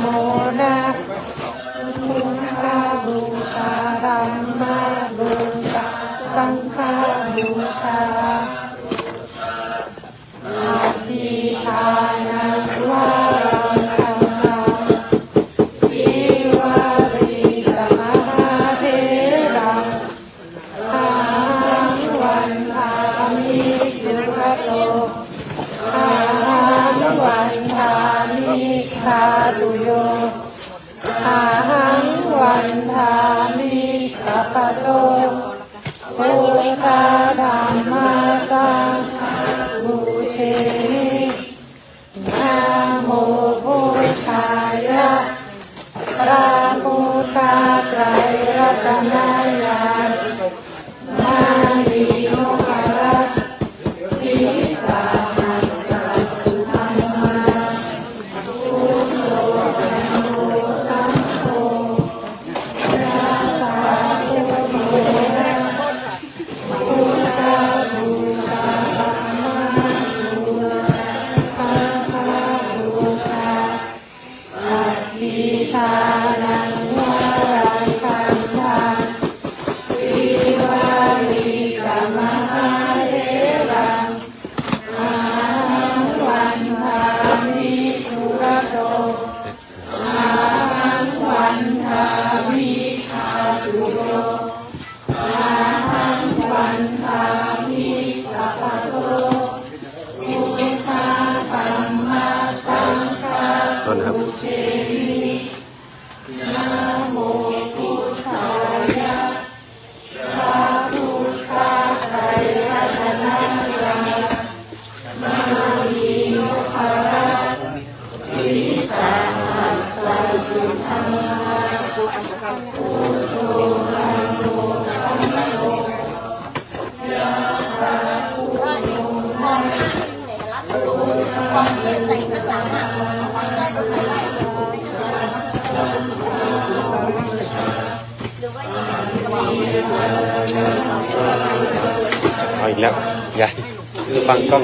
โมนะพุทธบูชาธัมมาบูชาสังฆบูชาอาทิทานังวารังสิวารีสมหาเทรังอาหังวันทามิยุระโตอาหังวันทามิคาตุโยอา สั กแล้วยายฟังกล้อง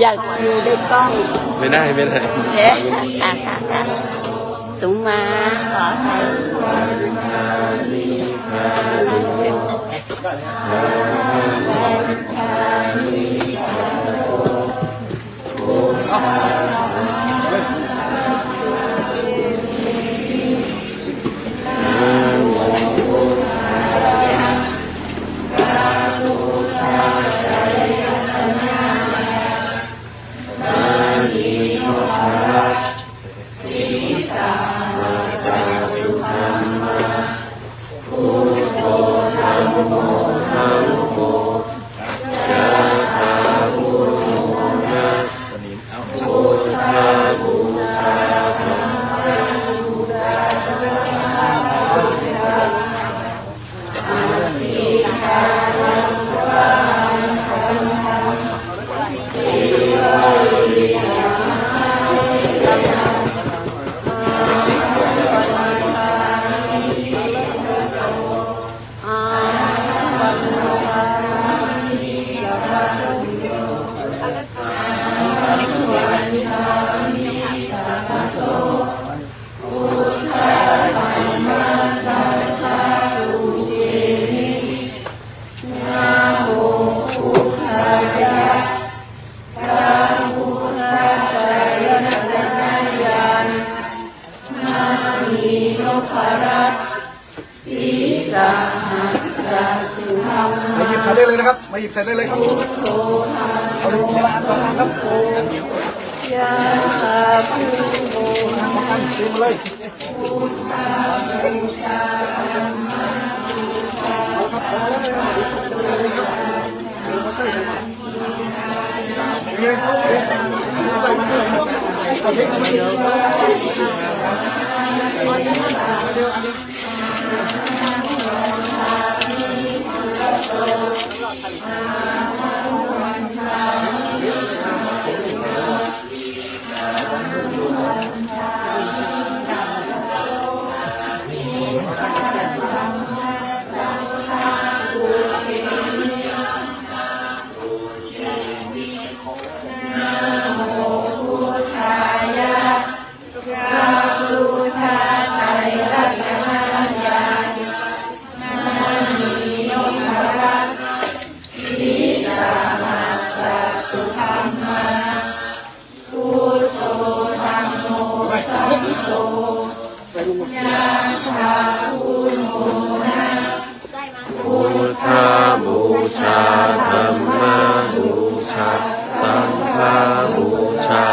อยากอยู่ในกล้องไม่ได้ไม่ได้เอ๊ะค่ะค่ะค่ะสุมาขอใも散歩 พรัตศีสาสสุธรรมาหยิบใส่ได้เลยนะครับ มาหยิบใส่ได้เลยครับโทเอาลงมาสองอันครับโอยาภูโมสองอันซื้อมาเลยพุทธาบูชาใส่ใส่มาใส่มาใส่มา ทธบูชาธรรมบูชา สังฆบูชา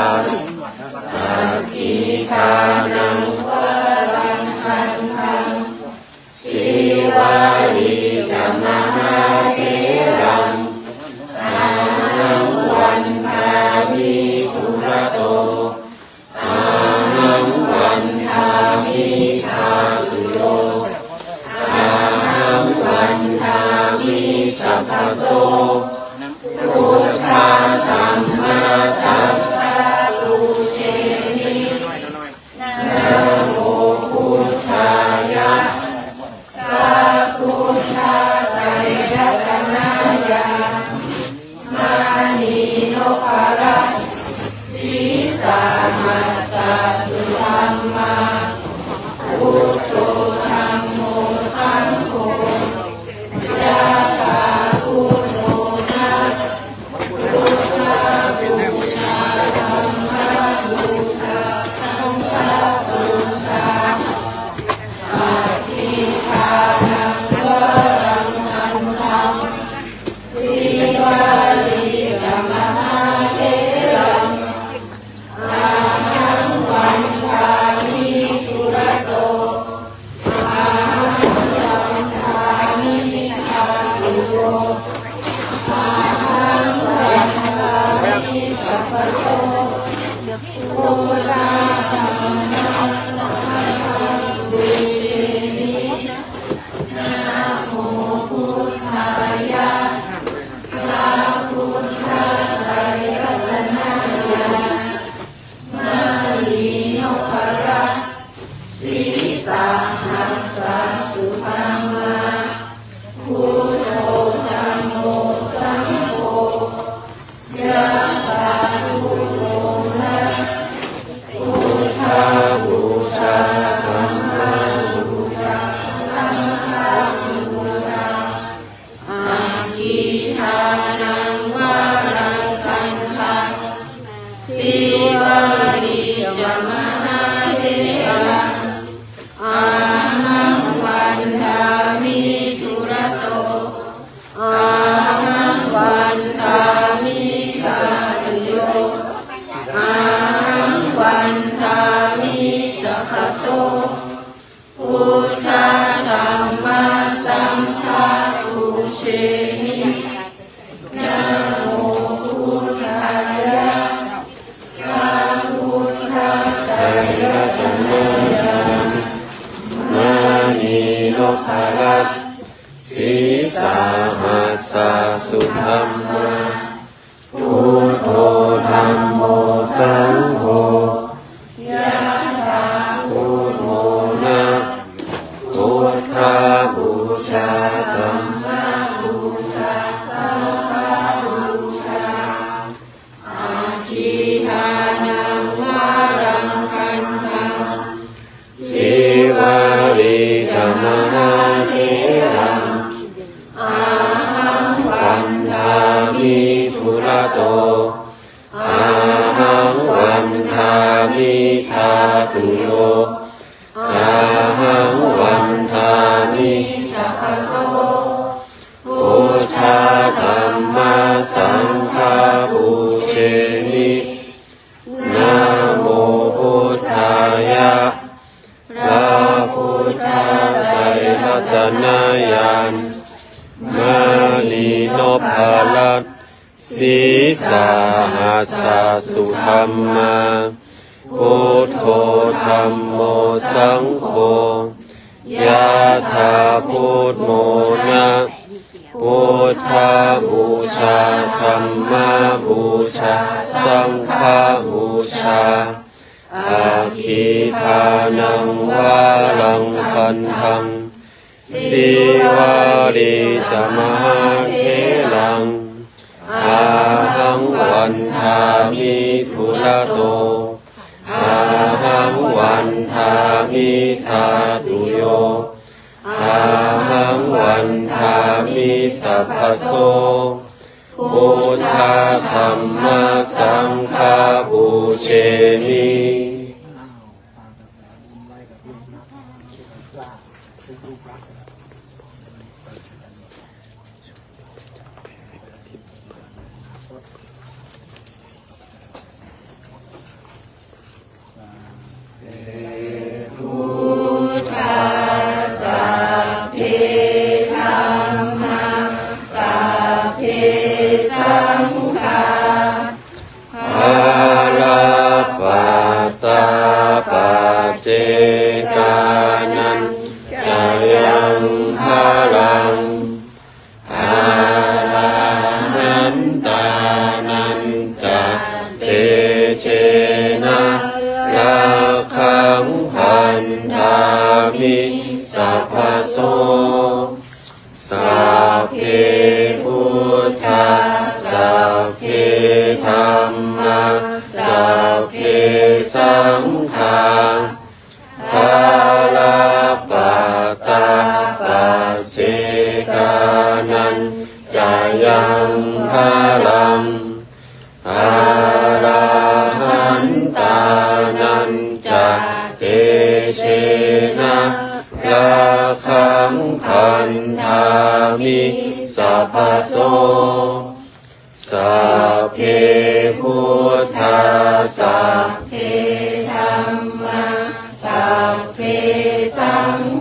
อาทิตา alma. Jesus. มิทาตุโยอาหังวันทามิสัพโสพุทธาธรรมาสังฆาบุเชนินาโมพุทธายะพระพุทธาไตรรัตนายานมาลีนพาลัตสีสาหัสสุธรรมา พุทโธธรรมโมสังโฆยะถาพุทโมนะพุทธาบูชาธรรมบูชา สังฆบูชาอาคีทานังวาลังคันทังสีวารีจะมหาเท ภาลาปตาปาเจกานันจะยังพาลังอาลาหันตานันจะเตเชนะลาคังพันธามิสัพพโส สัพเพพุทธาสัพเพธรรมะสัพเพสังฆ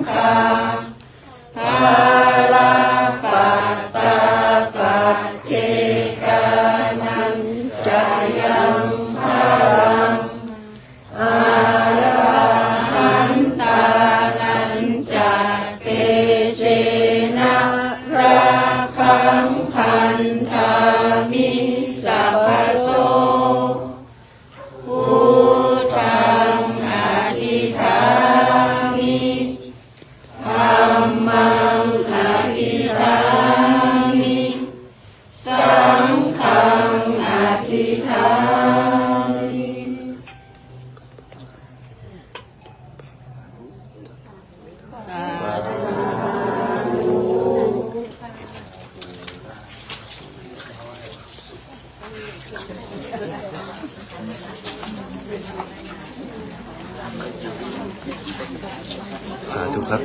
สาธุครับ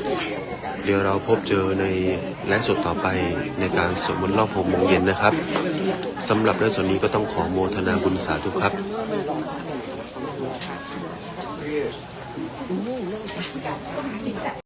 เดี๋ยวเราพบเจอในไลฟ์สดต่อไปในการสวดมนต์รอบหกโมงเย็นนะครับสำหรับไลฟ์สดนี้ก็ต้องขอโมทนาบุญสาธุครับ